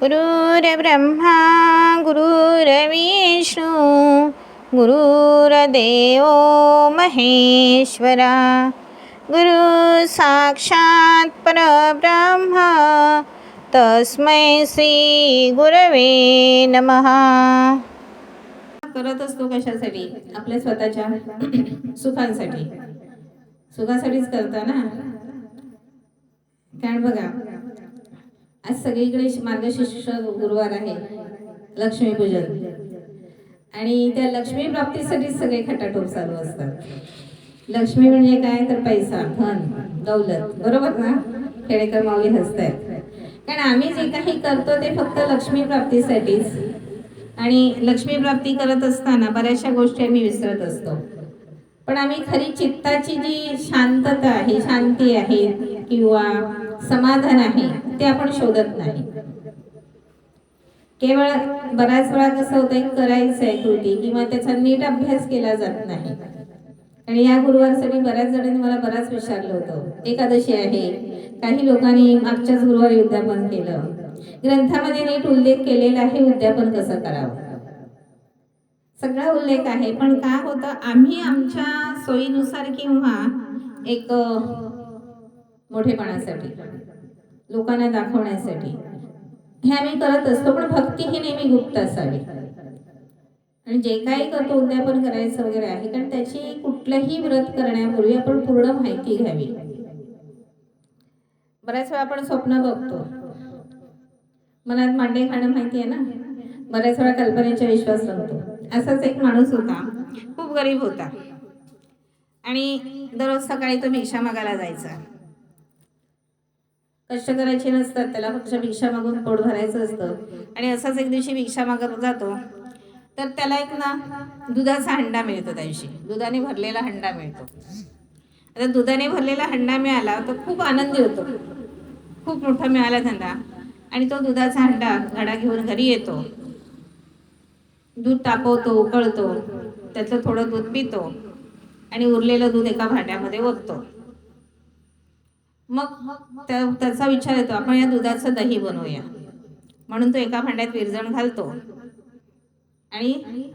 गुरुर्ब्रह्मा गुरुर्विष्णू गुरुर्देव महेश्वरा गुरु साक्षात परब्रह्म तस्मै श्री गुरवे नमः. करत असतो कशासाठी? आपल्या स्वतःच्या सुखांसाठी. सुखासाठीच करता ना? कारण बघा आज सगळीकडे मार्गशीर्ष गुरुवार आहे लक्ष्मीपूजन आणि त्या लक्ष्मी प्राप्तीसाठी सगळे खटाटोप चालू असतात. लक्ष्मी म्हणजे काय? तर पैसा धन दौलत. बरोबर ना? खेडेकर माऊली हसतायत. कारण आम्ही जे काही करतो ते फक्त लक्ष्मी प्राप्तीसाठीच. आणि लक्ष्मी प्राप्ती करत असताना बऱ्याचशा गोष्टी आम्ही विसरत असतो. पण आम्ही खरी चित्ताची जी शांतता आहे शांती आहे किंवा समाधान आहे ते आपण शोधत नाही. केवळ बऱ्याच वेळा कसं होतं एक करायचं आहे कृती किंवा त्याचा नीट अभ्यास केला जात नाही. आणि या गुरुवारसाठी बऱ्याच जणांनी मला बराच विचारलं होतं. एकादशी आहे. काही लोकांनी मागच्याच गुरुवारी उद्यापन केलं. ग्रंथामध्ये नीट उल्लेख केलेला आहे उद्यापन कसं करावं? सगळा उल्लेख आहे पण काय होतं? आम्ही आमच्या सोयीनुसार किंवा एक मोठेपणासाठी. लोकांना दाखवण्यासाठी. हे आम्ही करत असतो पण भक्ती ही नेहमी गुप्त असावी. आणि जे काही करतो उद्यापन करायचं वगैरे आहे कारण त्याची कुठलंही व्रत करण्यापूर्वी आपण पूर्ण माहिती घ्यावी. बऱ्याच वेळा आपण स्वप्न बघतो. मनात मांडे खाणं माहिती आहे ना? बऱ्याच वेळा कल्पनेचा विश्वास नव्हतो असाच एक माणूस होता. खूप गरीब होता. आणि दररोज सकाळी तो भिक्षा मागायला जायचा. कष्ट करायचे नसतात त्याला फक्त भिक्षा मागून पोट भरायचं असतं. आणि असाच एक दिवशी भिक्षा मागत जातो. तर त्याला एक ना दुधाचा हंडा मिळतो त्या दिवशी. दुधाने भरलेला हंडा मिळतो. आता दुधाने भरलेला हंडा मिळाला तर खूप आनंदी होतो. खूप मोठा मिळाला धंदा. आणि तो दुधाचा हंडा घडा घेऊन घरी येतो. दूध तापवतो उकळतो. त्यातलं थोडं दूध पितो. आणि उरलेलं दूध एका भांड्यामध्ये ओततो. मग त्या त्याचा विचार येतो आपण या दुधाचं दही बनवूया. म्हणून तो एका भांड्यात विरजण घालतो आणि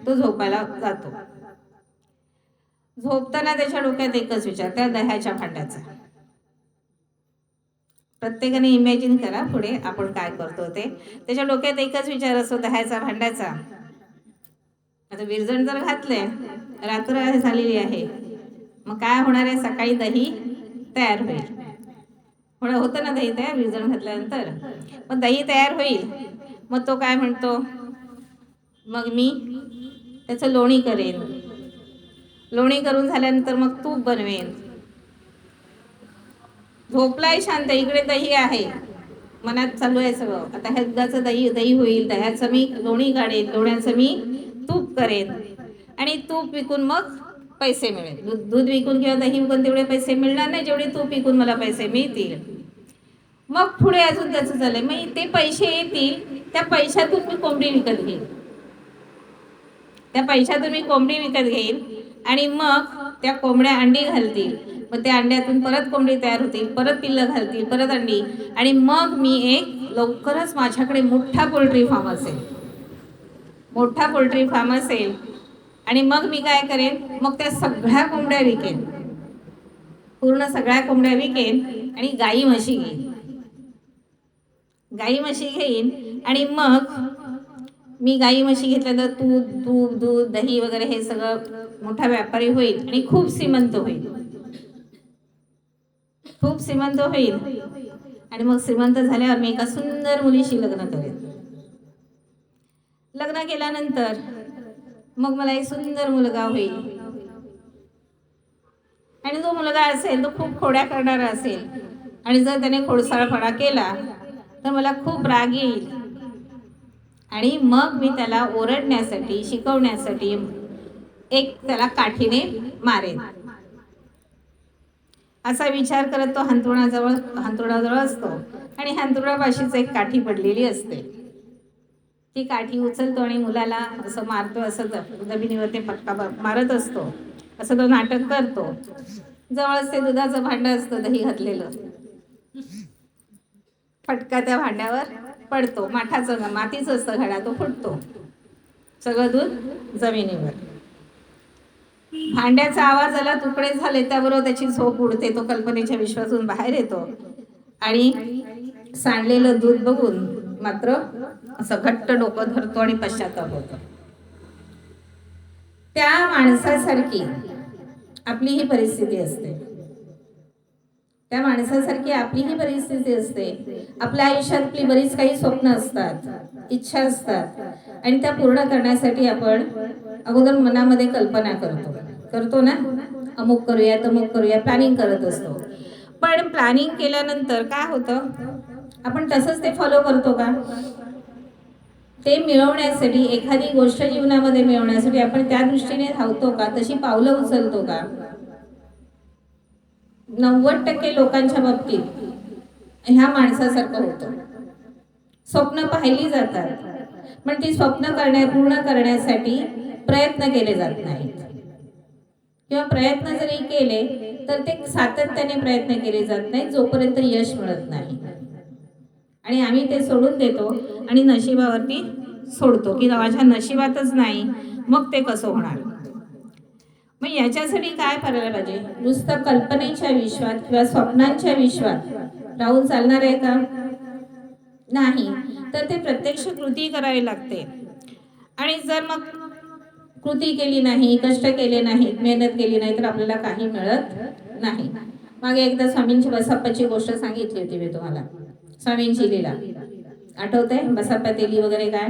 तो झोपायला जातो. झोपताना त्याच्या डोक्यात एकच विचार त्या दह्याच्या भांड्याचा. प्रत्येकाने इमॅजिन करा पुढे आपण काय करतो ते. त्याच्या डोक्यात एकच विचार असतो दह्याचा भांड्याचा. आता विरजण जर घातले रात्र झालेली आहे. मग काय होणार आहे? सकाळी दही तयार होईल. होणं होतं ना दही तयार विरजण घातल्यानंतर? मग दही तयार होईल. मग तो काय म्हणतो? मग मी त्याचं लोणी करेन. लोणी करून झाल्यानंतर मग तूप बनवेन. झोपलाय शांत इकडे दही आहे. मनात चालू आहे सगळं. आता ह्या दुधाचं दही दही होईल. दह्याचं मी लोणी काढेन. लोण्याचं मी तूप करेन. आणि तूप विकून मग पैसे मिळेल. दूध दूध विकून किंवा दही विकून तेवढे पैसे मिळणार नाही जेवढे तूप विकून मला पैसे मिळतील. मग पुढे अजून त्याचं झालंय. मग ते पैसे येतील त्या पैशातून मी कोंबडी विकत घेईन. त्या पैशातून मी कोंबडी विकत घेईन आणि मग त्या कोंबड्या अंडी घालतील. मग त्या अंड्यातून परत कोंबडी तयार होतील परत पिल्लं घालतील परत अंडी. आणि मग मी एक लवकरच माझ्याकडे मोठा पोल्ट्री फार्म असेल. मोठा पोल्ट्री फार्म असेल. आणि मग मी काय करेन? मग त्या सगळ्या कोंबड्या विकेन. पूर्ण सगळ्या कोंबड्या विकेन आणि गाई म्हशी घेईन. गाई म्हशी घेईन आणि मग मी गाई म्हशी घेतल्यानंतर तूप दूध दूध दही वगैरे हे सगळं मोठा व्यापारी होईल आणि खूप श्रीमंत होईल. खूप श्रीमंत होईल. आणि मग श्रीमंत झाल्यावर मी एका सुंदर मुलीशी लग्न करेन. लग्न केल्यानंतर मग मला एक सुंदर मुलगा होईल. आणि जो मुलगा असेल तो खूप खोड्या करणारा असेल. आणि जर त्याने खोडसाळपणा केला तर मला खूप राग येईल. आणि मग मी त्याला ओरडण्यासाठी शिकवण्यासाठी एक त्याला काठीने मारेन. असा विचार करत तो हंतरुणाजवळ हंतरुणाजवळ असतो. आणि हंतरुणापाशीच एक काठी पडलेली असते. ती काठी उचलतो आणि मुलाला असं मारतो असं जमिनीवर ते पटका मारत असतो. असं तो नाटक करतो. जवळच ते दुधाचं भांडं असतं दही घातलेलं. फटका त्या भांड्यावर पडतो. माठाचं मातीचं असतं घडा तो फुटतो. सगळं दूध जमिनीवर. भांड्याचा आवाज आला तुकडे झाले त्याबरोबर त्याची झोप उडते तो कल्पनेच्या विश्वातून बाहेर येतो. आणि सांडलेलं दूध बघून मात्र असं घट्ट डोकं धरतो आणि पश्चाताप होतो. त्या माणसासारखी आपली ही परिस्थिती असते. त्या माणसासारखी आपली ही परिस्थिती असते. आपल्या आयुष्यातली बरीच काही स्वप्न असतात इच्छा असतात आणि त्या पूर्ण करण्यासाठी आपण अगोदर मनामध्ये कल्पना करतो. करतो ना? अमुक करूया तमुक करूया प्लॅनिंग करत असतो. पण प्लॅनिंग केल्यानंतर काय होतं? आपण तसंच ते फॉलो करतो का? ते मिळवण्यासाठी एखादी गोष्ट जीवनामध्ये मिळवण्यासाठी आपण त्या दृष्टीने धावतो का? तशी पावलं उचलतो का? नव्वद टक्के लोकांच्या बाबतीत ह्या माणसासारखं होतं. स्वप्न पाहिली जातात पण ती स्वप्न करण्या पूर्ण करण्यासाठी प्रयत्न केले जात नाहीत. किंवा प्रयत्न जरी केले तर ते सातत्याने प्रयत्न केले जात नाही जोपर्यंत यश मिळत नाही. आणि आम्ही ते सोडून देतो आणि नशिबावरती सोडतो की माझ्या नशिबातच नाही मग ते कसं होणार? मग याच्यासाठी काय करायला पाहिजे? नुसतं कल्पनेच्या विश्वात किंवा स्वप्नांच्या विश्वात राहून चालणार आहे का? नाही. तर ते प्रत्यक्ष कृती करावी लागते. आणि जर मग कृती केली नाही कष्ट केले नाहीत मेहनत केली नाही तर आपल्याला काही मिळत नाही. मागे एकदा स्वामींची बसाप्पाची गोष्ट सांगितली होती मी तुम्हाला. स्वामींची लीला. आठवते बसाप्पा तेली वगैरे काय?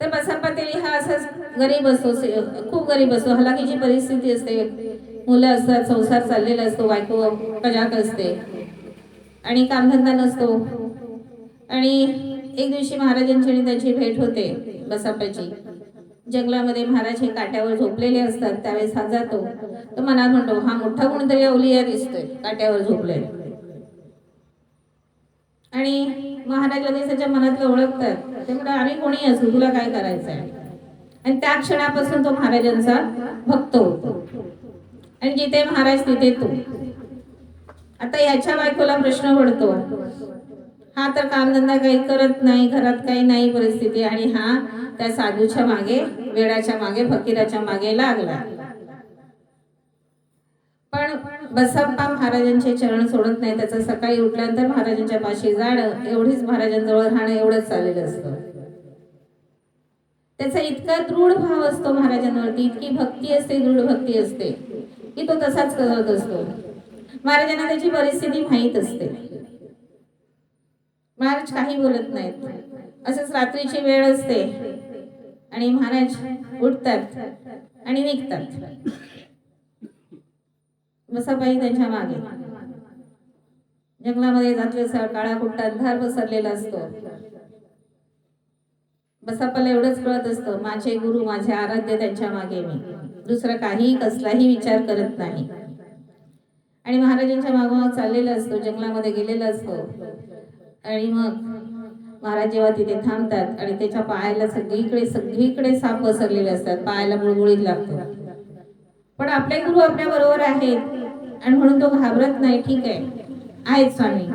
तर बसाप्पा तेली हा असाच गरीब असतो खूप गरीब असतो हलाखीची परिस्थिती असते मुलं असतात संसार चाललेला असतो बायको कजाक असते आणि कामधंदा नसतो. आणि एक दिवशी महाराजांची आणि त्याची भेट होते बसापाची जंगलामध्ये महाराज हे काट्यावर झोपलेले असतात त्यावेळेस हा जातो. तर मनात म्हणतो हा मोठा कोणतरी अवलिया दिसतोय काट्यावर झोपलेला. आणि महाराज लगेच त्याच्या मनातलं ओळखतात. ते म्हणतात आम्ही कोणी असू? तुला काय करायचं आहे आणि त्या क्षणापासून तो महाराजांचा भक्त होतो. आणि जिथे महाराज तिथे तो. आता याच्या बायकोला प्रश्न पडतो हा तर कामधंदा काही करत नाही घरात काही नाही परिस्थिती आणि हा त्या साधूच्या मागे वेळाच्या मागे फकीराच्या मागे लागला. बसप्पा महाराजांचे चरण सोडत नाही. त्याचं सकाळी उठल्यानंतर महाराजांच्या पाशी जाणं एवढीच महाराजांजवळ राहणं एवढंच चाललेलं असतं. त्याचा इतका दृढ भाव असतो महाराजांवरती इतकी भक्ती असते दृढ भक्ती असते की तो तसाच करत असतो. महाराजांना त्याची परिस्थिती माहीत असते. महाराज काही बोलत नाहीत. असंच रात्रीची वेळ असते. आणि महाराज उठतात आणि निघतात. मसाबाई त्यांच्या मागे. जंगलामध्ये जातले काळा कुट्टा अंधार पसरलेला असतो. बसापाला एवढंच कळत असतं माझे गुरु माझे आराध्य त्यांच्या मागे मी. दुसरं काही कसलाही विचार करत नाही. आणि महाराजांच्या मागोमाग चाललेला असतो जंगलामध्ये गेलेला असतो. आणि मग महाराज जेव्हा तिथे थांबतात आणि त्याच्या पायाला सगळीकडे सगळीकडे साप पसरलेले असतात पायाला मुळमुळीत लागतो. पण आपले गुरु आपल्या बरोबर आहेत. आणि म्हणून तो घाबरत नाही ठीक आहे. आहेत स्वामी.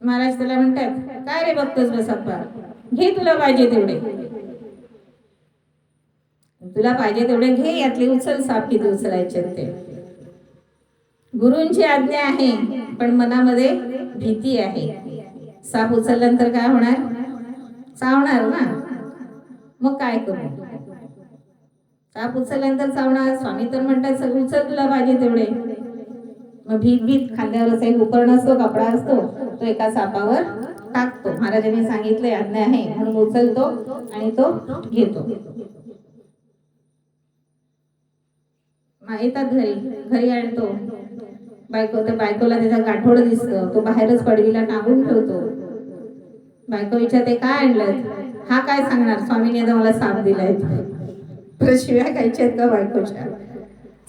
महाराज त्याला म्हणतात काय रे बघतोस बसप्पा घे तुला पाहिजे तेवढे. तुला पाहिजे तेवढे घे यातले उचल साप किती उचलायचे ते. गुरुंची आज्ञा आहे पण मनामध्ये भीती आहे. साप उचलल्यानंतर काय होणार? चावणार ना. मग काय करू? साप उचलल्यानंतर चावणार? स्वामी तर म्हणतात सगळं उचल तुला पाहिजे तेवढे. मग भीत भीत खांद्यावरच एक उपकरण असतो कपडा असतो तो एका सापावर टाकतो. महाराजांनी सांगितले आज्ञा आहे म्हणून उचलतो आणि तो घेतो. येतात घरी घरी आणतो. बायको त्या बायकोला त्याचा गाठोड दिसतं. तो बाहेरच पडवीला टाकून ठेवतो. बायको विचारते काय आणलं हा काय सांगणार? स्वामीने आता मला साप दिलाय. परत शिव्या खायच्या आहेत का बायकोच्या?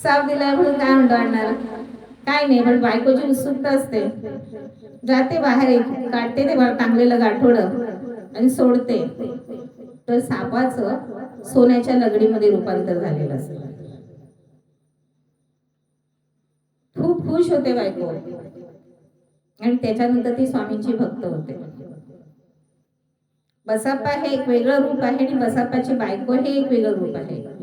साप दिलाय म्हणून काय म्हणतो आणणार काय नाही पण बायकोची उत्सुकता असते. जाते बाहेर काढते ते टांगलेलं गाठोड आणि सोडते. तर सापाचं सोन्याच्या लगडीमध्ये रूपांतर झालेलं असतं. खूप खुश होते बायको. आणि त्याच्यानंतर ती स्वामींची भक्त होते. बसाप्पा हे एक वेगळं रूप आहे आणि बसाप्पाची बायको हे एक वेगळं रूप आहे.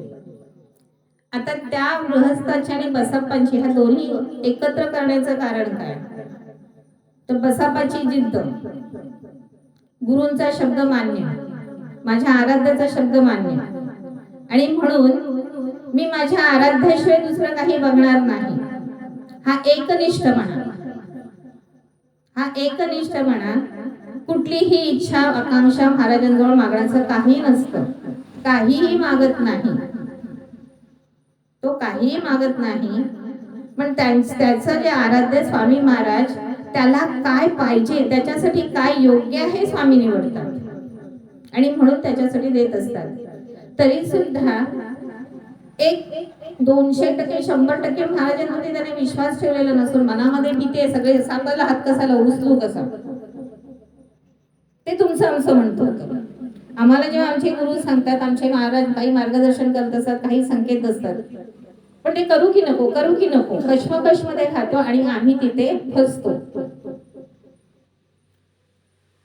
आता त्या गृहस्थाची आणि बसाप्पांची ह्या दोन्ही एकत्र करण्याचं कारण काय? तर बसापाची जिद्द. गुरूंचा शब्द मान्य. माझ्या आराध्याचा शब्द मान्य. आणि म्हणून मी माझ्या आराध्याशिवाय दुसरं काही बघणार नाही. हा एकनिष्ठ म्हणा. हा एकनिष्ठ म्हणा. कुठलीही इच्छा आकांक्षा महाराजांजवळ मागण्याचं काही नसतं. काहीही मागत नाही. तो काहीही मागत नाही. पण त्याचं जे आराध्य स्वामी महाराज त्याला काय पाहिजे त्याच्यासाठी काय योग्य आहे स्वामी निवडतात. आणि म्हणून त्याच्यासाठी देत असतात. तरी सुद्धा एक दोनशे टक्के शंभर टक्के महाराजांमध्ये त्याने विश्वास ठेवलेला नसून मनामध्ये भीती आहे सगळे सापाला हात कसा उचलू कसा? ते तुमचं आमचं म्हणतो. होतं आम्हाला जेव्हा आमचे गुरु सांगतात आमचे महाराज काही मार्गदर्शन करत असतात काही संकेत असतात. पण ते करू की नको करू की नको कश्मकशमध्ये खातो आणि आम्ही तिथे फसतो.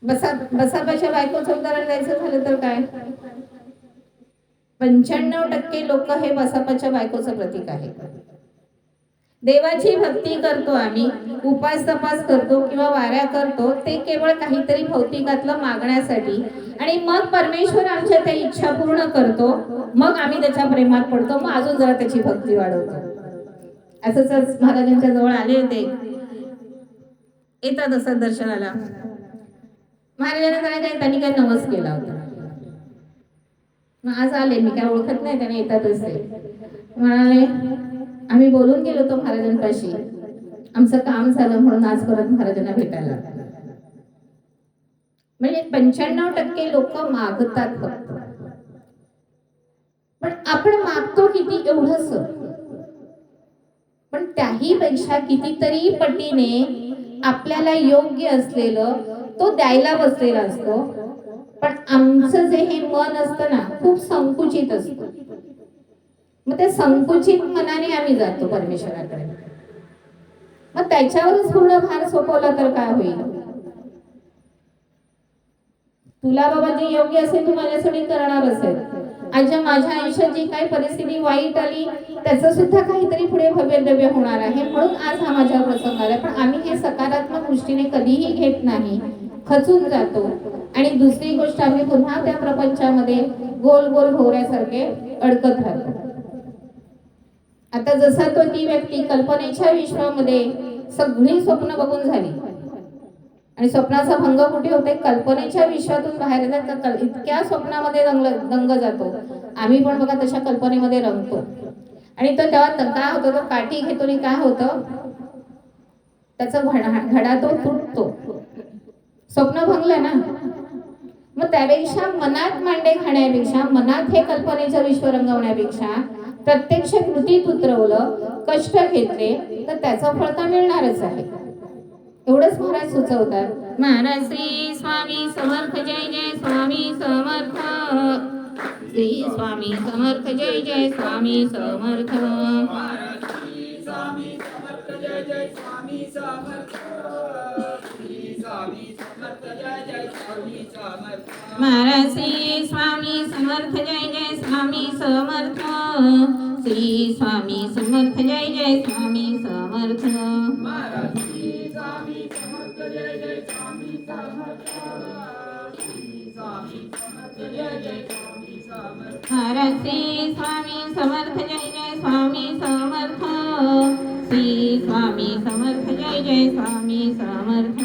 बसा बसापाच्या बायकोचं उदाहरण द्यायचं झालं तर काय? पंच्याण्णव टक्के लोक हे बसापाच्या बायकोचं प्रतीक आहे. देवाची भक्ती करतो आम्ही उपास तपास करतो किंवा वाऱ्या करतो ते केवळ काहीतरी भौतिकातलं मागण्यासाठी. आणि मग परमेश्वर आमच्या त्या इच्छा पूर्ण करतो मग आम्ही त्याच्या प्रेमात पडतो मग अजून जरा त्याची भक्ती वाढवतो. असंच महाराजांच्या जवळ आले होते. येतात असं दर्शनाला. महाराजांना काय काय त्यांनी काय नवस केला होता. मग आज आले मी काय ओळखत नाही त्याने येतातच ते. म्हणाले आम्ही बोलून गेलो होतो महाराजांपाशी. आमचं काम झालं म्हणून आज परत महाराजांना भेटायला. म्हणजे पंच्याण्णव टक्के लोक मागतात फक्त. पण आपण मागतो किती एवढंच? पण त्याही पेक्षा कितीतरी पटीने आपल्याला योग्य असलेलं तो द्यायला बसलेला असतो. पण आमचं जे हे मन असतं ना खूप संकुचित असतं. मग त्या संकुचित मनाने आम्ही जातो परमेश्वराकडे. मग त्याच्यावरच पूर्ण भार सोपवला तर काय होईल? तुला बाबा जे योग्य असेल तू माझ्यासाठी करणार असेल. आजच्या माझ्या आयुष्यात जी काही परिस्थिती वाईट आली त्याचं सुद्धा काहीतरी पुढे भव्यदव्य होणार आहे. म्हणून आज हा माझ्या प्रसंग आला. पण आम्ही हे सकारात्मक दृष्टीने कधीही घेत नाही. खचून जातो. आणि दुसरी गोष्ट आम्ही पुन्हा त्या प्रपंचामध्ये गोल गोल भोवऱ्यासारखे अडकत राहतो. आता जसा तो ती व्यक्ती कल्पनेच्या विश्वामध्ये सगळी स्वप्न बघून झाली. आणि स्वप्नाचा भंग कुठे होते कल्पनेच्या विश्वातून बाहेर येतात तर इतक्या स्वप्नामध्ये रंग दंग जातो. आम्ही पण बघा तशा कल्पनेमध्ये रंगतो. आणि तो तेव्हा काय होतं? तो काठी घेतो आणि काय होतं? त्याचा घडा घडा तो तुटतो. स्वप्न भंगलं ना? मग त्यापेक्षा मनात मांडे खाण्यापेक्षा मनात हे कल्पनेचं विश्व रंगवण्यापेक्षा प्रत्यक्ष कृतीत उतरवलं कष्ट घेतले तर त्याचं फळ तर मिळणारच आहे. एवढंच महाराज सुचवतात. महाराज श्री स्वामी समर्थ जय जय स्वामी समर्थ. श्री स्वामी समर्थ जय जय स्वामी समर्थ. महाराज श्री स्वामी समर्थ जय जय स्वामी समर्थ. श्री स्वामी समर्थ जय जय स्वामी समर्थ। महाराज श्री स्वामी समर्थ जय जय स्वामी समर्थ। श्री स्वामी समर्थ जय जय स्वामी समर्थ।